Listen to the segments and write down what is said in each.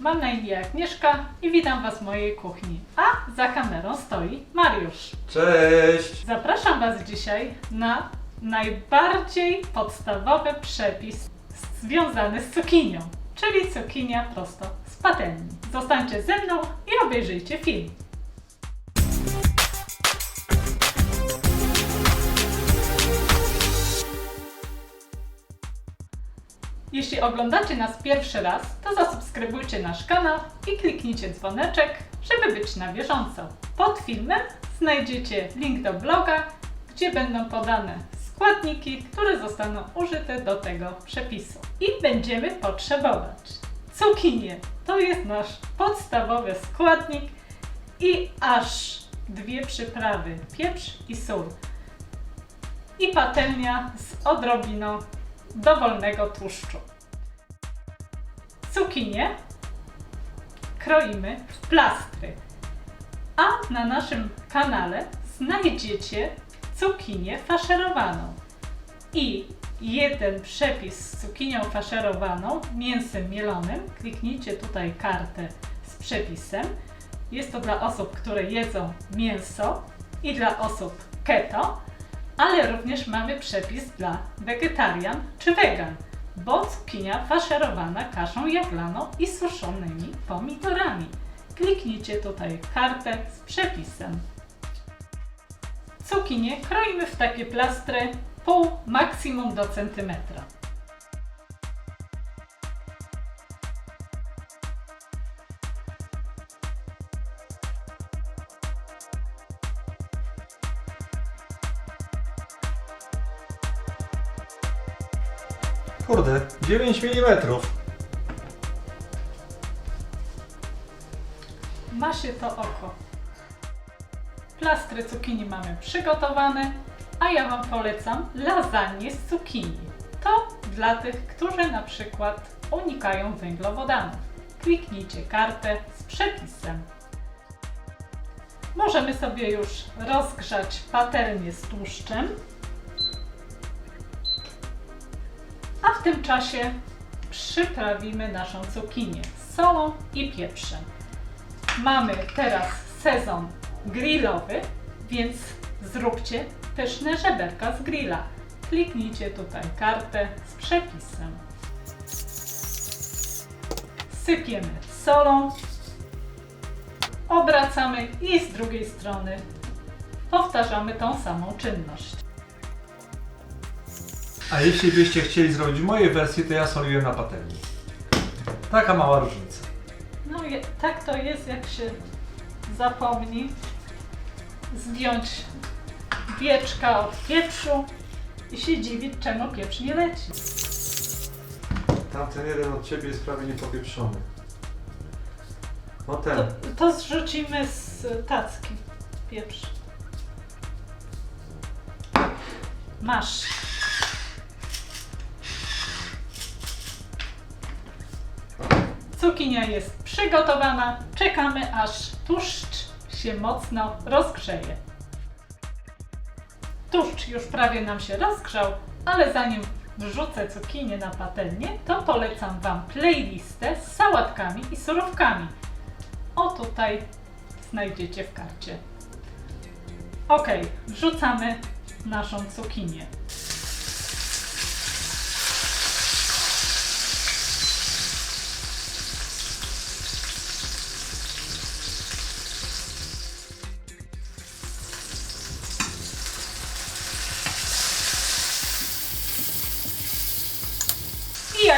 Mam na imię Agnieszka i witam Was w mojej kuchni. A za kamerą stoi Mariusz. Cześć! Zapraszam Was dzisiaj na najbardziej podstawowy przepis związany z cukinią, czyli cukinia prosto z patelni. Zostańcie ze mną i obejrzyjcie film. Jeśli oglądacie nas pierwszy raz, to zasubskrybujcie nasz kanał i kliknijcie dzwoneczek, żeby być na bieżąco. Pod filmem znajdziecie link do bloga, gdzie będą podane składniki, które zostaną użyte do tego przepisu. I będziemy potrzebować cukinię. To jest nasz podstawowy składnik i aż dwie przyprawy, pieprz i sól. I patelnia z odrobiną dowolnego tłuszczu. Cukinię kroimy w plastry, a na naszym kanale znajdziecie cukinię faszerowaną i jeden przepis z cukinią faszerowaną, mięsem mielonym. Kliknijcie tutaj kartę z przepisem. Jest to dla osób, które jedzą mięso i dla osób keto, ale również mamy przepis dla wegetarian czy wegan, bo cukinia faszerowana kaszą jaglaną i suszonymi pomidorami. Kliknijcie tutaj kartę z przepisem. Cukinię kroimy w takie plastry pół maksimum do centymetra. Kurde, 9 mm. Ma się to oko. Plastry cukinii mamy przygotowane, a ja Wam polecam lasagne z cukinii. To dla tych, którzy na przykład unikają węglowodanów. Kliknijcie kartę z przepisem. Możemy sobie już rozgrzać patelnię z tłuszczem. W tym czasie przyprawimy naszą cukinię solą i pieprzem. Mamy teraz sezon grillowy, więc zróbcie pyszne żeberka z grilla. Kliknijcie tutaj kartę z przepisem. Sypiemy solą, obracamy i z drugiej strony powtarzamy tą samą czynność. A jeśli byście chcieli zrobić w mojej wersji, to ja soliłem na patelni. Taka mała różnica. No je, tak to jest, jak się zapomni zdjąć wieczka od pieprzu i się dziwić, czemu pieprz nie leci. Tamten jeden od ciebie jest prawie niepopieprzony. No To, ten. to zrzucimy z tacki pieprz. Masz. Cukinia jest przygotowana. Czekamy aż tłuszcz się mocno rozgrzeje. Tłuszcz już prawie nam się rozgrzał, ale zanim wrzucę cukinię na patelnię, to polecam Wam playlistę z sałatkami i surówkami. O tutaj znajdziecie w karcie. Ok, wrzucamy naszą cukinię.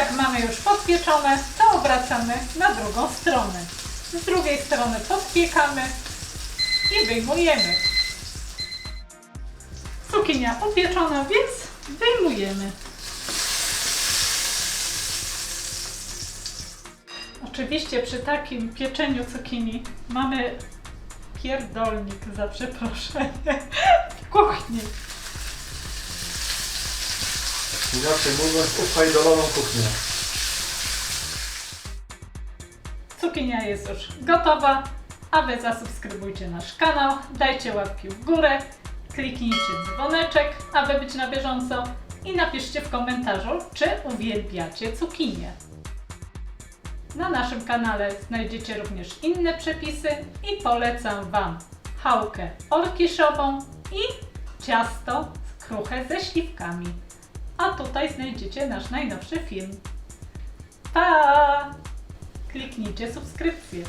Jak mamy już podpieczone, to obracamy na drugą stronę. Z drugiej strony podpiekamy i wyjmujemy. Cukinia upieczona, więc wyjmujemy. Oczywiście przy takim pieczeniu cukinii mamy pierdolnik za przeproszenie w kuchni. Inaczej mówiąc, ufajdoloną kuchnię. Cukinia jest już gotowa, a Wy zasubskrybujcie nasz kanał, dajcie łapki w górę, kliknijcie dzwoneczek, aby być na bieżąco i napiszcie w komentarzu, czy uwielbiacie cukinię. Na naszym kanale znajdziecie również inne przepisy i polecam Wam chałkę orkiszową i ciasto kruche ze śliwkami. A tutaj znajdziecie nasz najnowszy film. Pa! Kliknijcie subskrypcję.